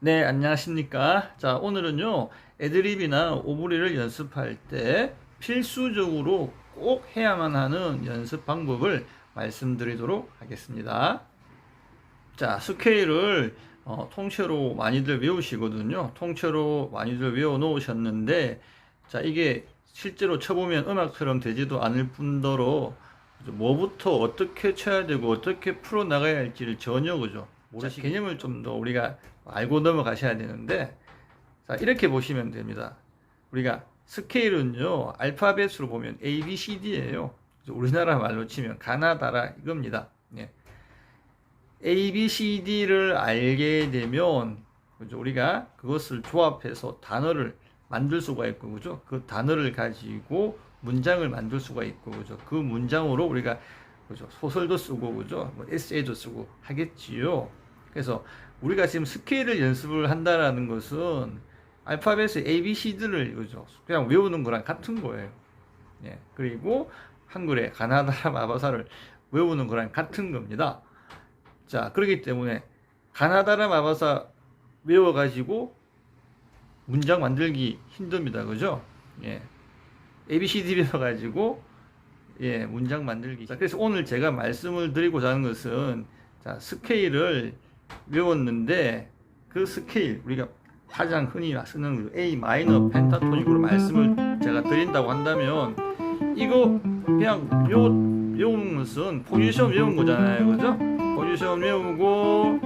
네, 안녕하십니까. 자, 오늘은요, 애드립이나 오브리를 연습할 때 필수적으로 꼭 해야만 하는 연습 방법을 말씀드리도록 하겠습니다. 자, 스케일을 어, 통째로 많이들 외우시거든요. 통째로 많이들 외워 놓으셨는데, 자, 이게 실제로 쳐보면 음악처럼 되지도 않을 뿐더러, 뭐부터 어떻게 쳐야 되고 어떻게 풀어 나가야 할지를 전혀 그죠 모르시 개념을 좀 더 우리가 알고 넘어가셔야 되는데 자 이렇게 보시면 됩니다. 우리가 스케일은요 알파벳으로 보면 A, B, C, D예요. 우리나라 말로 치면 가나다라 이겁니다. 예. A, B, C, D를 알게 되면 그죠 우리가 그것을 조합해서 단어를 만들 수가 있고 그죠 그 단어를 가지고 문장을 만들 수가 있고 그죠 그 문장으로 우리가 그죠 소설도 쓰고 그죠 뭐 에세이도 쓰고 하겠지요 그래서 우리가 지금 스케일을 연습을 한다라는 것은 알파벳의 A, B, C들을 그죠. 그냥 외우는 거랑 같은 거예요. 예 그리고 한글의 가나다라 마바사를 외우는 거랑 같은 겁니다. 자 그렇기 때문에 가나다라 마바사 외워가지고 문장 만들기 힘듭니다. 그죠? 예. ABCD 배워가지고 예 문장 만들기. 자, 그래서 오늘 제가 말씀을 드리고자 하는 것은 자 스케일을 외웠는데 그 스케일 우리가 가장 흔히 쓰는 그 A 마이너 펜타토닉으로 말씀을 제가 드린다고 한다면 이거 그냥 외워, 외우는 것은 포지션 외운 거잖아요 그죠? 포지션 외우고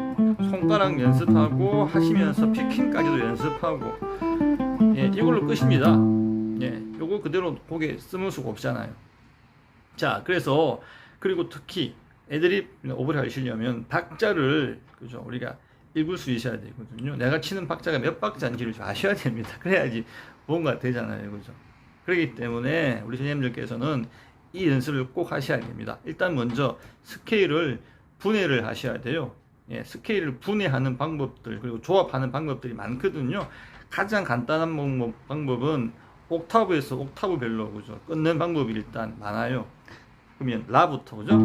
손가락 연습하고 하시면서 피킹까지도 연습하고 예 이걸로 끝입니다 예, 요거 그대로 거기에 쓰는 수가 없잖아요. 자, 그래서 그리고 특히 애들이 오버를 하시려면 박자를 그죠 우리가 읽을 수 있어야 되거든요. 내가 치는 박자가 몇 박자인지를 좀 아셔야 됩니다. 그래야지 뭔가 되잖아요, 그죠? 그렇기 때문에 우리 선생님들께서는 이 연습을 꼭 하셔야 됩니다. 일단 먼저 스케일을 분해를 하셔야 돼요. 예, 스케일을 분해하는 방법들 그리고 조합하는 방법들이 많거든요. 가장 간단한 방법, 방법은 옥타브에서 옥타브별로 그죠 끊는 방법이 일단 많아요 그러면 라부터 그죠?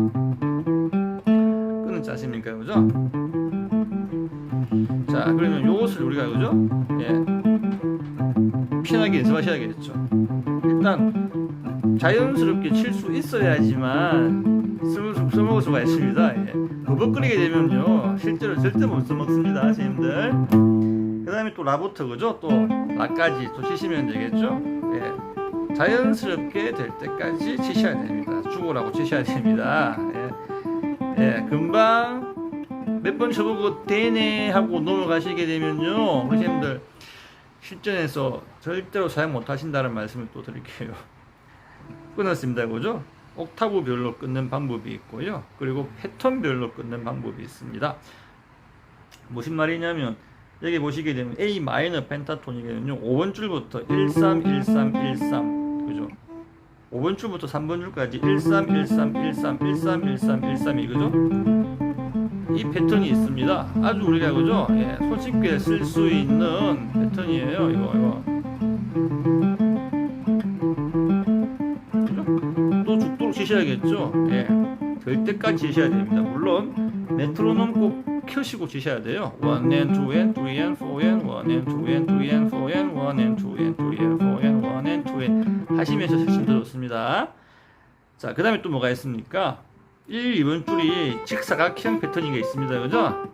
끊는 지 아십니까 그죠? 자 그러면 요것을 우리가 그죠? 예. 편하게 연습하셔야겠죠. 일단 자연스럽게 칠 수 있어야지만 써먹, 써먹을 수가 있습니다. 예. 버벅거리게 되면요 실제로 절대 못 써먹습니다 선생님들. 그 다음에 또 라부터 그죠? 또 라까지 또 치시면 되겠죠? 예. 자연스럽게 될 때까지 치셔야 됩니다. 죽으라고 치셔야 됩니다. 예. 예. 금방 몇 번 쳐보고 되네 하고 넘어가시게 되면요. 선생님들 실전에서 절대로 사용 못 하신다는 말씀을 또 드릴게요. 끊었습니다. 그죠? 옥타브별로 끊는 방법이 있고요. 그리고 패턴별로 끊는 방법이 있습니다. 무슨 말이냐면 여기 보시게 되면 A 마이너 펜타토닉에는요 5번 줄부터 1 3 1 3 1 3 그죠 5번 줄부터 3번 줄까지 1 3 1 3 1 3 1 3 1 3 1 3이 그죠? 이 패턴이 있습니다. 아주 우리가 그죠? 예, 손쉽게 쓸 수 있는 패턴이에요 이거 이거. 그죠? 또 죽도록 치셔야겠죠? 예, 될 때까지 치셔야 됩니다. 물론 메트로놈 꼭 켜시고 치셔야 돼요. 1 and 2 and 3 and 4 and 1 and 2 and 3 and 4 and 1 and 2 and 3 and 하시면서 치시면 좋습니다. 자, 그 다음에 또 뭐가 있습니까? 1, 2번 줄이 직사각형 패턴이 게 있습니다. 그죠?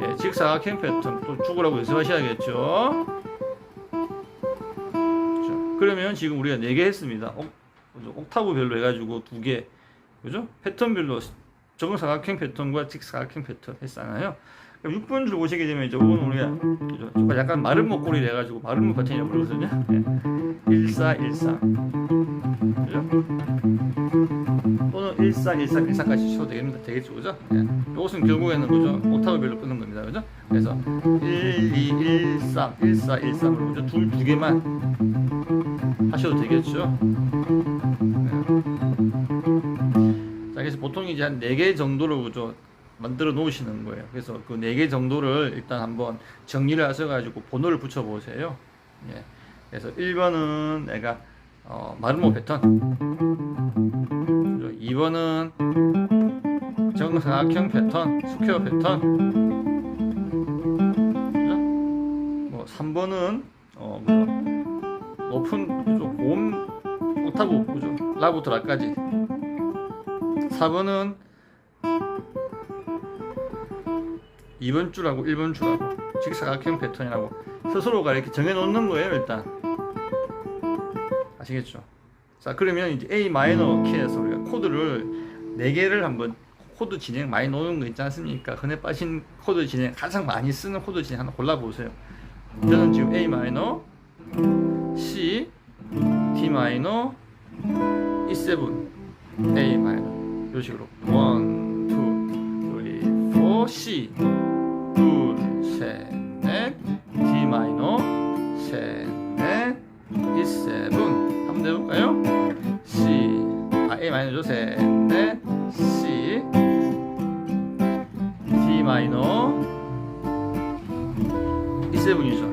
예, 직사각형 패턴 또 죽으라고 연습하셔야겠죠? 자, 그러면 지금 우리가 4개 했습니다. 옥, 옥타브별로 해가지고 2개. 그죠? 패턴별로 정사각형 패턴과 직사각형 패턴 했잖아요. 그럼 6번 줄 보시게 되면 이제 5번 우리가? 약간 마른 목걸이 돼가지고 마른 목 패턴이라고 부르거든요. 네. 1, 4, 1, 3. 그죠? 또는 1, 4, 1, 3, 1, 4까지 쳐도 되겠습니다. 되겠죠, 그죠? 네. 이것은 결국에는 그죠? 옥타브별로 끊는 겁니다, 그죠? 그래서 1, 2, 1, 3, 1, 4, 1, 3으로 그죠? 둘, 두 개만 하셔도 되겠죠? 자, 그래서 보통 이제 한 4개 정도로 그죠? 만들어 놓으시는 거예요. 그래서 그 4개 정도를 일단 한번 정리를 하셔가지고 번호를 붙여보세요. 예. 그래서 1번은 내가 어, 마르모 패턴. 2번은 정 정사각형 패턴, 스퀘어 패턴. 뭐 3번은 어 그죠? 높은 그죠? 고음 옥타브 그죠? 라부터 라까지. 4번은 2번 줄하고 1번 줄하고 직사각형 패턴이라고 스스로가 이렇게 정해 놓는 거예요, 일단. 아시겠죠? 자, 그러면 이제 A 마이너 키에서 우리가 코드를 4개를 한번 코드 진행 많이 놓는 거 있지 않습니까? 흔해 빠진 코드 진행 가장 많이 쓰는 코드 진행 하나 골라 보세요. 저는 지금 A 마이너, C, D 마이너, E7, A 마이너 이런 식으로 1, 2, 3, 4, C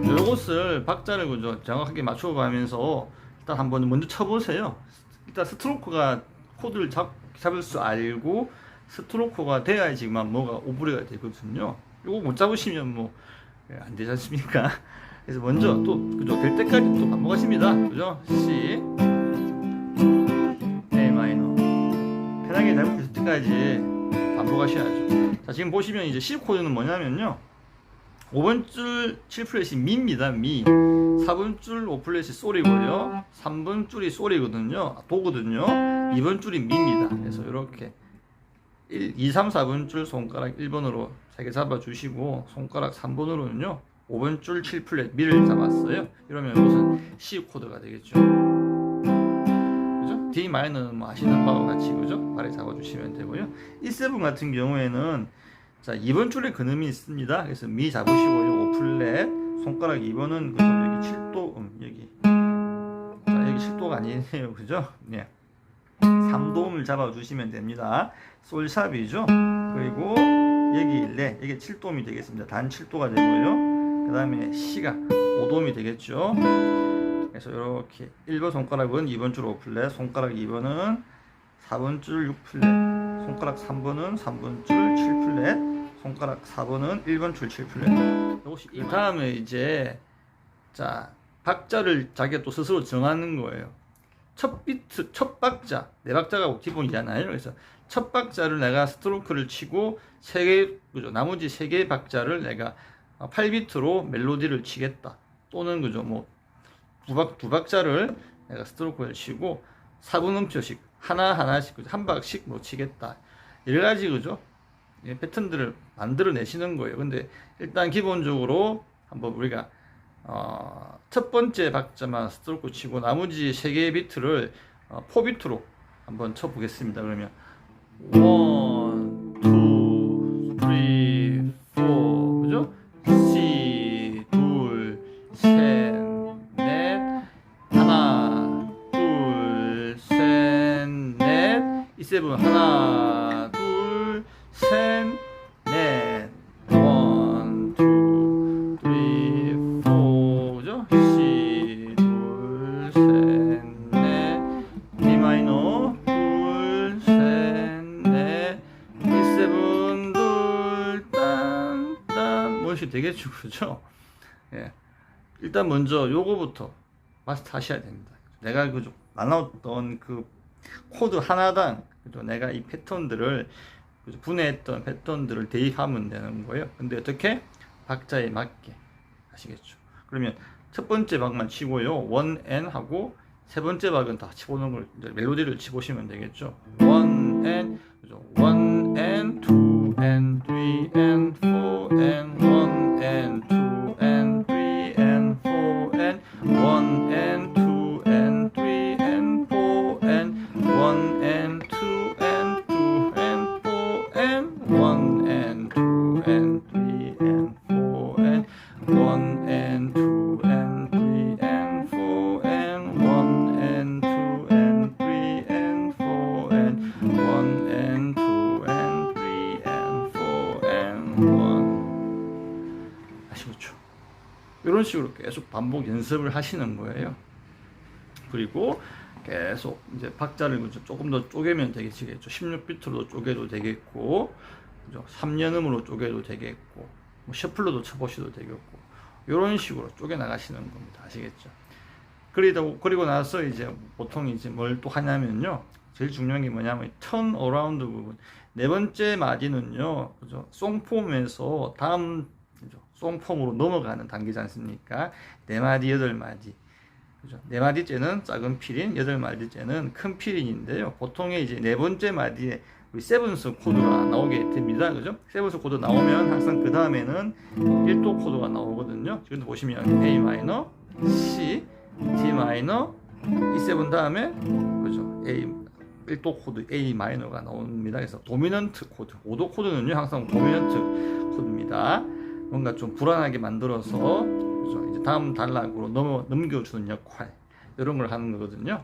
요것을 박자를 그죠 정확하게 맞춰가면서 일단 한번 먼저 쳐보세요. 일단 스트로크가 코드를 잡, 잡을 줄 알고 스트로크가 돼야지만 뭐가 오브레가 되거든요. 요거 못 잡으시면 뭐 안 되지 않습니까? 그래서 먼저 또 그죠 될 때까지 또 반복하십니다. 그죠? C A 마이너 편하게 잘못될 때까지 반복하셔야죠. 자 지금 보시면 이제 C 코드는 뭐냐면요. 5번 줄 7플랫이 미입니다. 미. 4번 줄 5플랫이 솔이고요. 3번 줄이 솔이거든요. 도거든요. 2번 줄이 미입니다. 그래서 이렇게 1, 2, 3, 4번 줄 손가락 1번으로 3개 잡아주시고 손가락 3번으로는요 5번 줄 7플랫 미를 잡았어요 이러면 무슨 C 코드가 되겠죠? D 마이너는 뭐 아시는 바와 같이 그죠? 발에 잡아주시면 되고요 E7 같은 경우에는 자 2번 줄에 근음이 있습니다 그래서 미 잡으시고요 5플랫 손가락 2번은 그죠? 여기 7도 음 여기 자 여기 7도가 아니네요 그죠? 네 3도음을 잡아주시면 됩니다. 솔샵이죠. 그리고 여기 레, 이게 7도음이 되겠습니다. 단 7도가 되고요. 그 다음에 C가 5도음이 되겠죠. 그래서 이렇게 1번 손가락은 2번 줄 5플랫, 손가락 2번은 4번 줄 6플랫, 손가락 3번은 3번 줄 7플랫, 손가락 4번은 1번 줄 7플랫. 이것이 그 다음에 이제 자 박자를 자기가 또 스스로 정하는 거예요. 첫 비트, 첫 박자, 네 박자가 기본이잖아요. 그래서 첫 박자를 내가 스트로크를 치고 세 개, 그죠? 나머지 세 개의 박자를 내가 8비트로 멜로디를 치겠다. 또는 그죠? 뭐, 두, 박자를 내가 스트로크를 치고 4분 음표씩 하나하나씩? 한 박씩 뭐 치겠다. 여러 가지, 그죠? 예, 패턴들을 만들어 내시는 거예요. 근데 일단 기본적으로 한번 우리가 어, 첫 번째 박자만 스트로크 치고 나머지 세 개의 비트를 어, 4비트로 한번 쳐보겠습니다. 그러면 1, E7 하나, 둘, 셋, 넷 원, 투, 쓰리, 포 그죠? C 둘, 셋, 넷 D 마이너 둘, 셋, 넷 E7 둘, 딴, 딴 뭐시 되겠죠, 그죠? 예. 일단 먼저 요거부터 마스터 하셔야 됩니다. 내가 그 나눴던 그 코드 하나당 그죠? 내가 이 패턴들을? 분해했던 패턴들을 대입하면 되는 거예요. 근데 어떻게 박자에 맞게 아시겠죠? 그러면 첫 번째 박만 치고요. 원 N 하고 세 번째 박은 다 치보는 걸 이제 멜로디를 치보시면 되겠죠. 원 N 그죠? 원 N, 투 N, 쓰리 N, 포 N, 반복 연습을 하시는 거예요. 그리고 계속 이제 박자를? 조금 더 쪼개면 되겠죠. 16비트로 쪼개도 되겠고, 그죠? 3년음으로 쪼개도 되겠고, 뭐 셔플로도 쳐보셔도 되겠고, 이런 식으로 쪼개 나가시는 겁니다. 아시겠죠? 그리고, 그리고 나서 이제 보통 이제 뭘 또 하냐면요. 제일 중요한 게 뭐냐면 턴 어라운드 부분. 네 번째 마디는요. 그죠? 송폼에서 다음 그죠? 송폼으로 넘어가는 단계지 않습니까? 네 마디, 여덟 마디. 그죠? 네 마디째는 작은 필인, 여덟 마디째는 큰 필인인데요. 보통의 이제 네 번째 마디에 우리 세븐스 코드가 나오게 됩니다. 그죠? 세븐스 코드 나오면 항상 그 다음에는 1도 코드가 나오거든요. 지금 보시면 A 마이너, C, D 마이너, E7 다음에 그죠? A 1도 코드 A 마이너가 나옵니다. 그래서 도미넌트 코드, 5도 코드는요 항상 도미넌트 코드입니다. 뭔가 좀 불안하게 만들어서 그죠? 이제 다음 단락으로 넘어 넘겨주는 역할 이런 걸 하는 거거든요.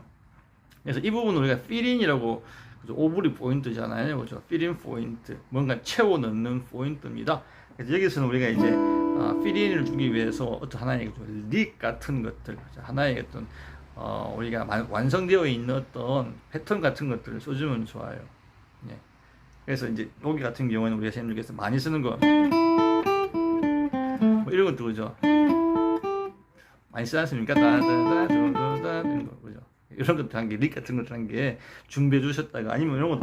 그래서 이 부분 우리가 필인이라고? 오브리 포인트잖아요, 그죠? 필인 포인트, 뭔가 채워 넣는 포인트입니다. 그래서 여기서는 우리가 이제 어, 필인을 주기 위해서 어떤 하나의 그릭 같은 것들, 그죠? 하나의 어떤 어, 우리가 만- 완성되어 있는 어떤 패턴 같은 것들을 써주면 좋아요. 예. 그래서 이제 여기 같은 경우는 우리가 선생님께서 많이 쓰는 거, 뭐 이런 것도 그죠? 많이 쓰지 않습니까? 따다다 두두다 이런 거 그죠? 이런 것도 한게 릭 같은 것들 한게 준비해 주셨다가 아니면 이런 것도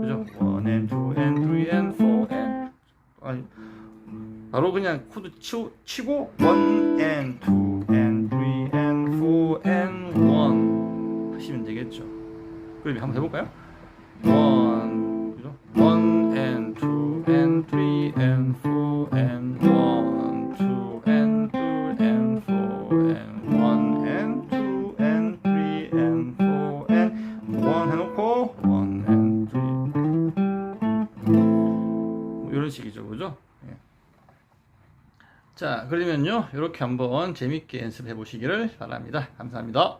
그죠? 원 and two and three and four and 아니 바로 그냥 코드 치고, 치고 one and two and three and four and one 하시면 되겠죠. 그럼 한번 해볼까요? Three and four and one two and two and four and one and two and three and four and one 해놓고 one and three 뭐 이런 식이죠, 그죠? 예. 자, 그러면요, 이렇게 한번 재밌게 연습해 보시기를 바랍니다. 감사합니다.